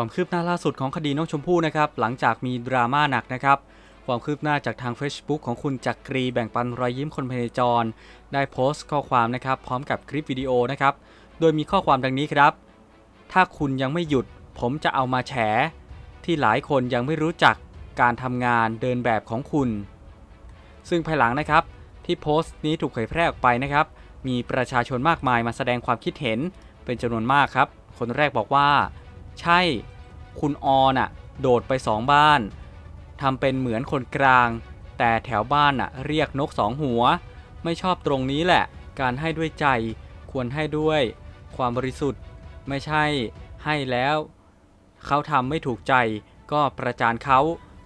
ความคืบหน้าล่าสุดของคดีน้องชมพู่นะครับ หลังจากมีดราม่าหนักนะครับ ความคืบหน้าจากทาง Facebook ของคุณจักรีแบ่งปันรอยยิ้มคนพเนจร ได้โพสต์ข้อความนะครับ พร้อมกับคลิปวิดีโอนะครับ โดยมีข้อความดังนี้ครับ ถ้าคุณยังไม่หยุด ผมจะเอามาแฉ ที่หลายคนยังไม่รู้จักการทำงานเดินแบบของคุณ ซึ่งภายหลังนะครับ ที่โพสต์นี้ถูกเผยแพร่ออกไปนะครับ มีประชาชนมากมายมาแสดงความคิดเห็นเป็นจำนวนมากครับ คนแรกบอกว่า ใช่คุณออน่ะโดดไปสองบ้านทำเป็นเหมือนคนกลาง แต่แถวบ้านน่ะเรียกนกสองหัว ไม่ชอบตรงนี้แหละ การให้ด้วยใจควรให้ด้วย ความบริสุทธิ์ไม่ใช่ให้แล้ว เขาทำไม่ถูกใจก็ประจานเขา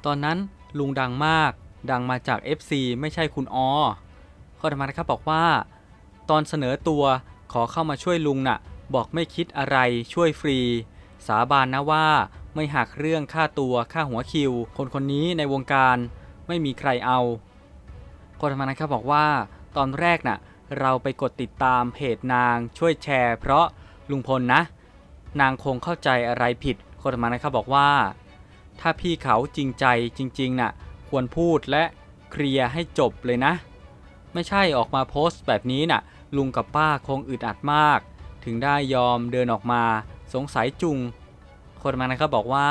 ตอนนั้นลุงดังมาก ดังมาจาก FC ไม่ใช่คุณอข้อธรรมนะครับบอกว่า ตอนเสนอตัวขอเข้ามาช่วยลุงน่ะ บอกไม่คิดอะไรช่วยฟรี สาบานนะว่าไม่หักเรื่องค่าตัวค่าหัวคิว คนคนนี้ในวงการไม่มีใครเอาคนธรรมนะครับบอกว่า ตอนแรกน่ะเราไปกดติดตามเพจนางช่วยแชร์ เพราะลุงพลนะ นางคงเข้าใจอะไรผิดคนธรรมนะครับบอกว่า ถ้าพี่เขาจริงใจจริงๆน่ะควรพูดและเคลียร์ให้จบเลยนะ ไม่ใช่ออกมาโพสต์แบบนี้น่ะลุงกับป้าคงอึดอัดมาก ถึงได้ยอมเดินออกมา สงสัยจุง คนมานะครับบอกว่า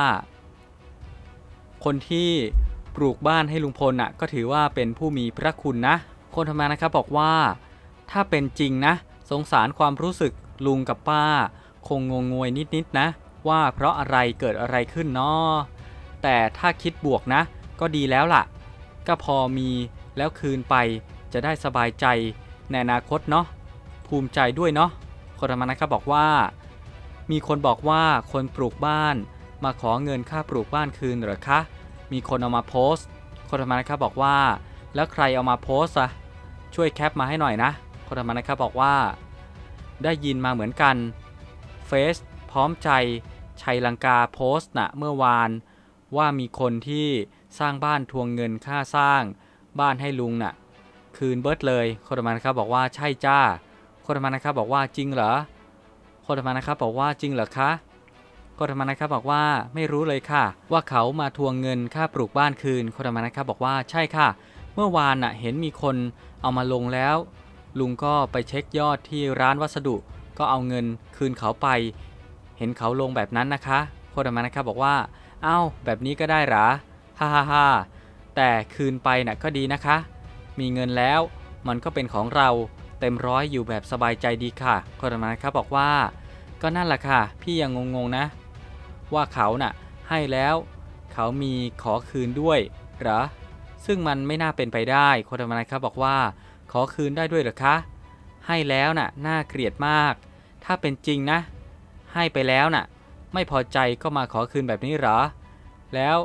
คนที่ปลูกบ้านให้ลุงพลน่ะก็ถือว่าเป็นผู้มีพระคุณนะ คนทำมานะครับบอกว่า ถ้าเป็นจริงนะ สงสารความรู้สึกลุงกับป้า คงงงงวยนิดๆนะ ว่าเพราะอะไรเกิดอะไรขึ้นเนาะแต่ถ้าคิดบวกนะ ก็ดีแล้วล่ะ ก็พอมีแล้วคืนไปจะได้สบายใจในอนาคตเนาะภูมิใจด้วยเนาะคนธรรมนะครับบอกว่า มีคนบอกว่าคนปลูกบ้าน มาขอเงินค่าปลูกบ้านคืนเหรอคะ มีคนเอามาโพสต์ คนธรรมนะครับบอกว่า แล้วใครเอามาโพสต์อะช่วยแคปมาให้หน่อยนะ คนธรรมนะครับบอกว่า ได้ยินมาเหมือนกันเฟซพร้อมใจชัยลังกาโพสต์นะเมื่อวาน ว่ามีคนที่สร้างบ้านทวงเงินค่าสร้าง บ้านให้ลุงน่ะ คืนเบิร์ดเลย คนธรรมนะครับบอกว่าใช่จ้า คนธรรมนะครับบอกว่าจริงเหรอ คนธรรมนะครับบอกว่าจริงเหรอคะคนธรรมนะครับบอกว่าไม่รู้เลยค่ะ ว่าเขามาทวงเงินค่าปลูกบ้านคืนคนธรรมนะครับบอกว่าใช่ค่ะ เมื่อวานน่ะเห็นมีคนเอามาลงแล้ว ลุงก็ไปเช็คยอดที่ร้านวัสดุ ก็เอาเงินคืนเขาไป เห็นเขาลงแบบนั้นนะคะคนธรรมนะครับบอกว่าเอ้าแบบนี้ก็ได้หรอฮ่าฮ่าฮ่าแต่คืนไปน่ะก็ดีนะคะ มีเงินแล้วมันก็เป็นของเราเต็มร้อยอยู่แบบสบายใจดีค่ะคนธรรมนะครับบอกว่า ก็นั่นแหละค่ะ พี่ยังงงๆนะ ว่าเขาน่ะ ให้แล้ว เขามีขอคืนด้วยเหรอ ซึ่งมันไม่น่าเป็นไปได้คนธรรมนะครับบอกว่า ขอคืนได้ด้วยเหรอคะ ให้แล้วน่ะ น่าเกลียดมาก ถ้าเป็นจริงนะ ให้ไปแล้วน่ะ ไม่พอใจก็มาขอคืนแบบนี้เหรอ แล้ว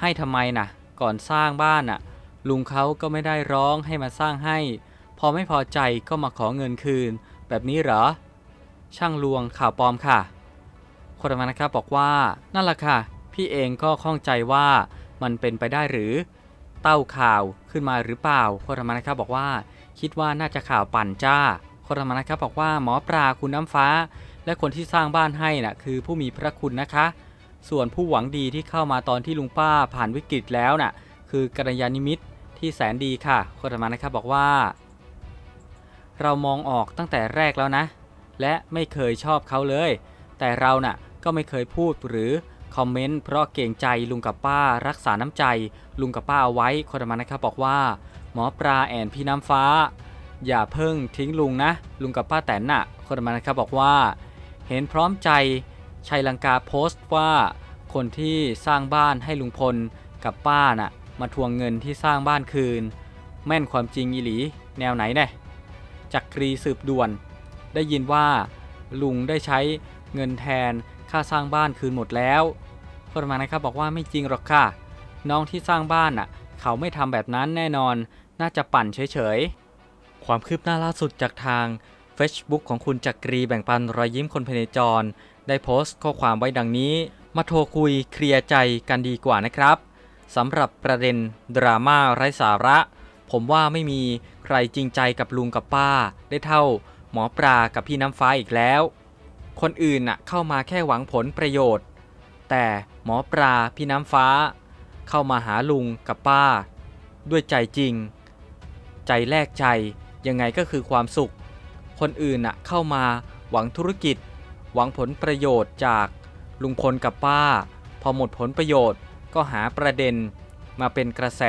ให้ทำไมน่ะ ก่อนสร้างบ้านน่ะ ลุงเขาก็ไม่ได้ร้องให้มาสร้างให้ พอไม่พอใจก็มาขอเงินคืน แบบนี้เหรอ ช่างลวงข่าวปลอมค่ะ คนธรรมนะครับบอกว่านั่นแหละค่ะ พี่เองก็ข้องใจว่ามันเป็นไปได้หรือ เต้าข่าวขึ้นมาหรือเปล่าคนธรรมนะครับบอกว่า คิดว่าน่าจะข่าวปั่นจ้าคนธรรมนะครับบอกว่าหมอปลาคุณน้ำฟ้า และคนที่สร้างบ้านให้น่ะคือผู้มีพระคุณนะคะ ส่วนผู้หวังดีที่เข้ามาตอนที่ลุงป้าผ่านวิกฤตแล้วน่ะ คือกัลยาณิมิตรที่แสนดีค่ะคนธรรมนะครับบอกว่า เรามองออกตั้งแต่แรกแล้วนะ และไม่เคยชอบเขาเลย แต่เราน่ะก็ไม่เคยพูดหรือคอมเมนต์เพราะเกรงใจลุงกับป้ารักษาน้ำใจ ลุงกับป้าเอาไว้คนธรรมนะครับบอกว่า หมอปลาแอนพี่น้ำฟ้า อย่าเพิ่งทิ้งลุงนะ ลุงกับป้าแตนน่ะคนธรรมนะครับบอกว่า เห็นพร้อมใจชัยลังกาโพสต์ว่า คนที่สร้างบ้านให้ลุงพลกับป้าน่ะ มาทวงเงินที่สร้างบ้านคืน แม่นความจริงอีหลี แนวไหนเนี่ยจักรีสืบด่วน ได้ยินว่าลุงได้ใช้เงินแทนค่าสร้างบ้านคืนหมดแล้วคนมานะครับบอกว่าไม่จริงหรอกค่ะ น้องที่สร้างบ้านน่ะ เขาไม่ทำแบบนั้นแน่นอน น่าจะปั่นเฉยๆ ความคืบหน้าล่าสุดจากทาง Facebook ของคุณจักรีแบ่งปันรอยยิ้มคนพเนจร ได้โพสต์ข้อความไว้ดังนี้ มาโทรคุยเคลียร์ใจกันดีกว่านะครับสำหรับประเด็นดราม่าไร้สาระ ผมว่าไม่มีใครจริงใจกับลุงกับป้า ได้เท่า หมอปลากับพี่น้ำฟ้าอีกแล้ว คนอื่นน่ะเข้ามาแค่หวังผลประโยชน์ แต่หมอปลาพี่น้ำฟ้า เข้ามาหาลุงกับป้า ด้วยใจจริง ใจแลกใจยังไงก็คือความสุข คนอื่นน่ะเข้ามาหวังธุรกิจ หวังผลประโยชน์จากลุงพลกับป้า พอหมดผลประโยชน์ก็หาประเด็น มาเป็นกระแส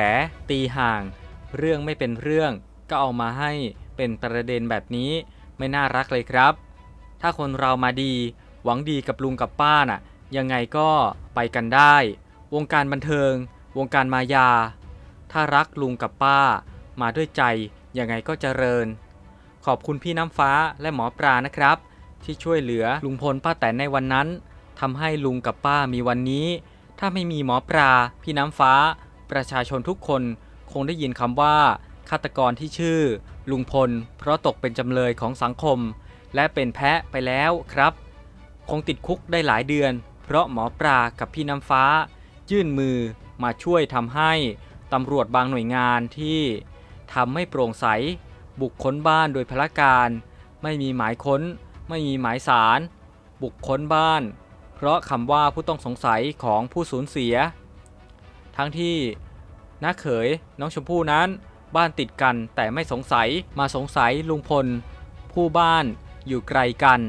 ตีห่าง เรื่องไม่เป็นเรื่องก็เอามาให้เป็นประเด็นแบบนี้ ไม่น่ารักเลยครับ ถ้าคนเรามาดี หวังดีกับลุงกับป้าน่ะ ยังไงก็ไปกันได้ วงการบันเทิง วงการมายา ถ้ารักลุงกับป้า มาด้วยใจ ยังไงก็เจริญ ขอบคุณพี่น้ำฟ้าและหมอปลานะครับ ที่ช่วยเหลือลุงพลป้าแตนในวันนั้นทำให้ลุงกับป้ามีวันนี้ ถ้าไม่มีหมอปลาพี่น้ำฟ้า ประชาชนทุกคนคงได้ยินคำว่า ฆาตกรที่ชื่อ ลุงพล เพราะตกเป็นจำเลยของสังคม และเป็นแพะไปแล้วครับ คงติดคุกได้หลายเดือน เพราะหมอปลากับพี่น้ำฟ้า ยื่นมือมาช่วยทำให้ตำรวจบางหน่วยงานที่ทำไม่โปร่งใส บุกค้นบ้านโดยพละการ ไม่มีหมายค้น ไม่มีหมายสาร บุกค้นบ้าน เพราะคำว่าผู้ต้องสงสัยของผู้สูญเสีย ทั้งที่น้าเขยน้องชมพู่นั้น บ้านติดกันแต่ไม่สงสัยมาสงสัยลุงพล ผู้บ้านอยู่ไกลกัน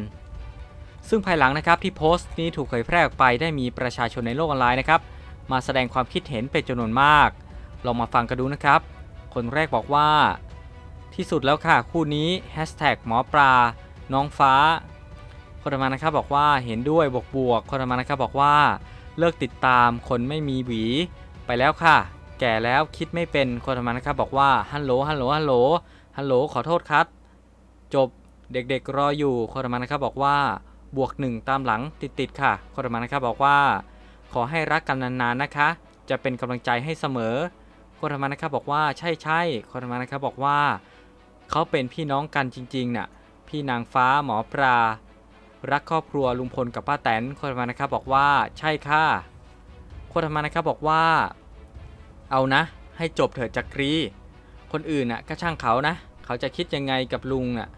ซึ่งภายหลังนะครับที่โพสต์นี้ถูกเผยแพร่ออกไปได้มีประชาชนในโลกออนไลน์นะครับ มาแสดงความคิดเห็นเป็นจำนวนมาก ลองมาฟังกันดูนะครับ คนแรกบอกว่า ที่สุดแล้วค่ะคู่นี้แฮชแท็กหมอปลาน้องฟ้า คนมานะครับบอกว่าเห็นด้วยบวกบวกคนมานะครับบอกว่า เลิกติดตามคนไม่มีหวีไปแล้วค่ะ แก่แล้วคิดไม่เป็นคนต่อมานะครับบอกว่าฮัลโหลฮัลโหลฮัลโหลฮัลโหลขอโทษครับ จบเด็กๆรออยู่คนต่อมานะครับบอกว่าบวกหนึ่งตามหลังติดๆค่ะคนต่อมานะครับบอกว่า ขอให้รักกันนานๆนะคะ จะเป็นกำลังใจให้เสมอคนธรรมานะครับบอกว่าใช่ใช่คนธรรมานะครับบอกว่า เขาเป็นพี่น้องกันจริงๆน่ะพี่นางฟ้าหมอปลารักครอบครัวลุงพลกับป้าแตนคนธรรมานะครับบอกว่าใช่ค่ะคนธรรมานะครับบอกว่า เอานะ ให้จบเถิดจักรี คนอื่นน่ะก็ช่างเขานะ เขาจะคิดยังไงกับลุงน่ะ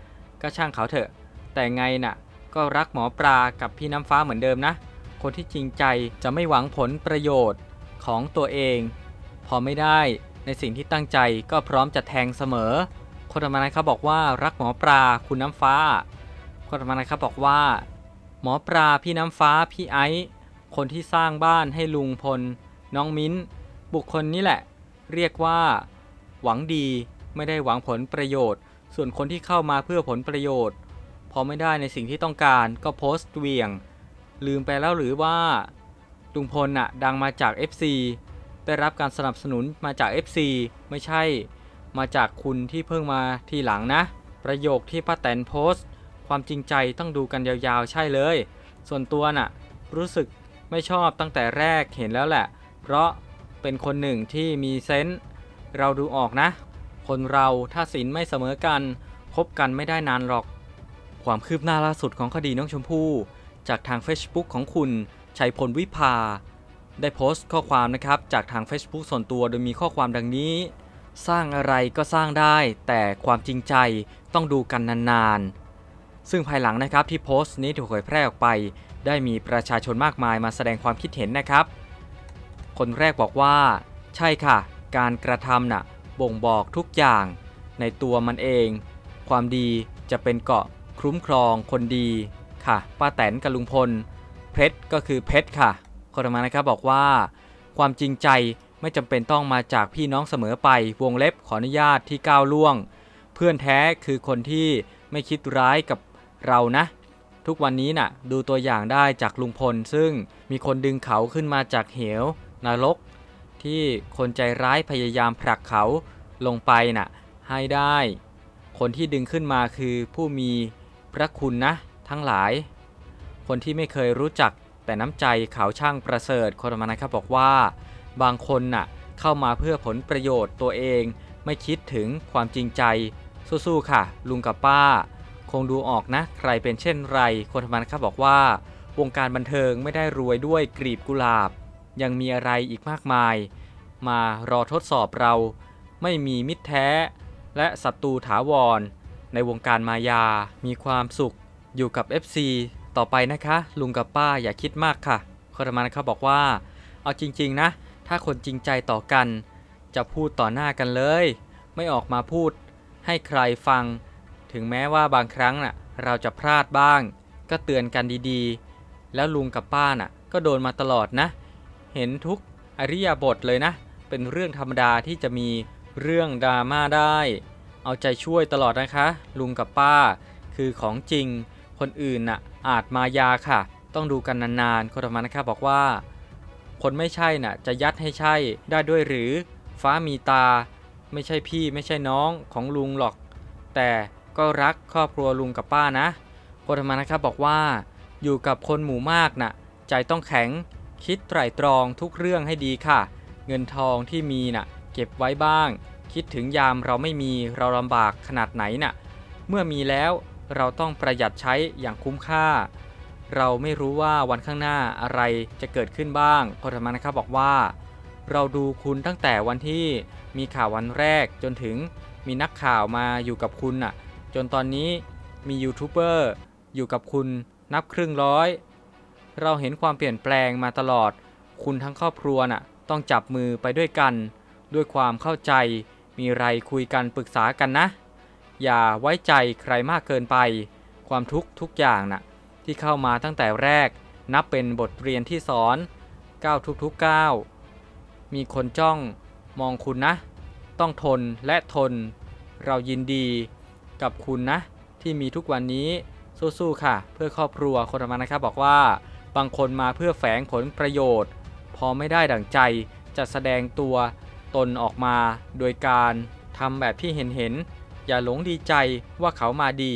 ก็ช่างเขาเถอะ แต่ไงน่ะ ก็รักหมอปลากับพี่น้ำฟ้าเหมือนเดิมนะ คนที่จริงใจจะไม่หวังผลประโยชน์ของตัวเอง พอไม่ได้ในสิ่งที่ตั้งใจก็พร้อมจะแทงเสมอ คนธรรมนะครับบอกว่ารักหมอปลาคุณน้ำฟ้า คนธรรมนะครับบอกว่า หมอปลาพี่น้ำฟ้าพี่ไอซ์คนที่สร้างบ้านให้ลุงพล น้องมิ้น บุคคลนี้แหละ เรียกว่า หวังดีไม่ได้หวังผลประโยชน์ ส่วนคนที่เข้ามาเพื่อผลประโยชน์ พอไม่ได้ในสิ่งที่ต้องการก็โพสต์เวียง ลืมไปแล้วหรือว่าลุงพลน่ะดังมาจาก FC ได้รับการสนับสนุนมาจาก FC ไม่ใช่ มาจากคุณที่เพิ่งมาทีหลังนะ ประโยคที่ป้าแตนโพสต์ ความจริงใจต้องดูกันยาวๆ ใช่เลย ส่วนตัวน่ะ รู้สึกไม่ชอบตั้งแต่แรกเห็นแล้วแหละ เพราะ เป็นคนหนึ่งที่มีเซนส์เราดูออกนะ คนเราถ้าศีลไม่เสมอกันคบกันไม่ได้นานหรอก ความคืบหน้าล่าสุดของคดีน้องชมพู่จากทาง Facebook ของคุณชัยพลวิภา ได้โพสต์ข้อความนะครับจากทาง Facebook ส่วนตัวโดยมีข้อความดังนี้ สร้างอะไรก็สร้างได้ แต่ความจริงใจต้องดูกันนานๆ ซึ่งภายหลังนะครับที่โพสต์นี้ถูกเผยแพร่ออกไป ได้มีประชาชนมากมายมาแสดงความคิดเห็นนะครับ คนแรกบอกว่า ใช่ค่ะ การกระทำน่ะบ่งบอกทุกอย่าง ในตัวมันเอง ความดีจะเป็นเกาะคุ้มครองคนดีค่ะป้าแตนกับลุงพล เพชรก็คือเพชรค่ะคนต่อมานะครับบอกว่า ความจริงใจไม่จำเป็นต้องมาจากพี่น้องเสมอไปวงเล็บขออนุญาตที่ก้าวล่วง เพื่อนแท้คือคนที่ไม่คิดร้ายกับเรานะ ทุกวันนี้น่ะดูตัวอย่างได้จากลุงพล ซึ่งมีคนดึงเขาขึ้นมาจากเหว นรกที่คนใจร้ายพยายามผลักเขาลงไปน่ะให้ได้ คนที่ดึงขึ้นมาคือผู้มีพระคุณนะทั้งหลาย คนที่ไม่เคยรู้จักแต่น้ำใจเขาช่างประเสริฐคนประมาณนะครับบอกว่า บางคนน่ะเข้ามาเพื่อผลประโยชน์ตัวเองไม่คิดถึงความจริงใจ สู้ๆค่ะ ลุงกับป้า คงดูออกนะ ใครเป็นเช่นไรคนธรรมนะครับบอกว่า วงการบันเทิงไม่ได้รวยด้วยกลีบกุหลาบ ยังมีอะไรอีกมากมาย มารอทดสอบเรา ไม่มีมิตรแท้ และศัตรูถาวร ในวงการมายา มีความสุข อยู่กับ FC ต่อไปนะคะ ลุงกับป้าอย่าคิดมากค่ะคคนธรรมะนะครับบอกว่า เอาจริงๆนะ ถ้าคนจริงใจต่อกัน จะพูดต่อหน้ากันเลย ไม่ออกมาพูด ให้ใครฟัง ถึงแม้ว่าบางครั้งน่ะเราจะพลาดบ้าง ก็เตือนกันดีๆ แล้วลุงกับป้าน่ะ ก็โดนมาตลอดนะ เห็นทุกอริยาบทเลยนะ เป็นเรื่องธรรมดาที่จะมีเรื่องดราม่าได้ เอาใจช่วยตลอดนะคะ ลุงกับป้า คือของจริง คนอื่นน่ะอาจมายาค่ะ ต้องดูกันนานๆคนธรรมนะครับบอกว่า คนไม่ใช่น่ะจะยัดให้ใช่ได้ด้วยหรือ ฟ้ามีตา ไม่ใช่พี่ไม่ใช่น้องของลุงหรอก แต่ก็รักครอบครัวลุงกับป้านะโคธรรมานะครับบอกว่า อยู่กับคนหมู่มากน่ะ ใจต้องแข็ง คิดไตร่ตรองทุกเรื่องให้ดีค่ะ เงินทองที่มีน่ะ เก็บไว้บ้าง คิดถึงยามเราไม่มีเราลำบากขนาดไหนน่ะ เมื่อมีแล้วเราต้องประหยัดใช้อย่างคุ้มค่า เราไม่รู้ว่าวันข้างหน้าอะไรจะเกิดขึ้นบ้างโคธรรมานะครับบอกว่า เราดูคุณตั้งแต่วันที่มีข่าววันแรกจนถึงมีนักข่าวมาอยู่กับคุณน่ะ จนตอนนี้มียูทูบเบอร์อยู่กับคุณนับครึ่งร้อย เราเห็นความเปลี่ยนแปลงมาตลอด คุณทั้งครอบครัวน่ะ ต้องจับมือไปด้วยกัน ด้วยความเข้าใจ มีไรคุยกันปรึกษากันนะ อย่าไว้ใจใครมากเกินไป ความทุกข์ทุกอย่างน่ะ ที่เข้ามาตั้งแต่แรก นับเป็นบทเรียนที่สอนก้าวทุกๆก้าวมีคนจ้องมองคุณนะ ต้องทนและทน เรายินดีกับคุณนะ ที่มีทุกวันนี้สู้ๆค่ะ เพื่อครอบครัวคนธรรมะนะครับบอกว่า บางคนมาเพื่อแฝงผลประโยชน์ พอไม่ได้ดั่งใจจะแสดงตัวตนออกมาโดยการทำแบบที่เห็นเห็น อย่าหลงดีใจว่าเขามาดี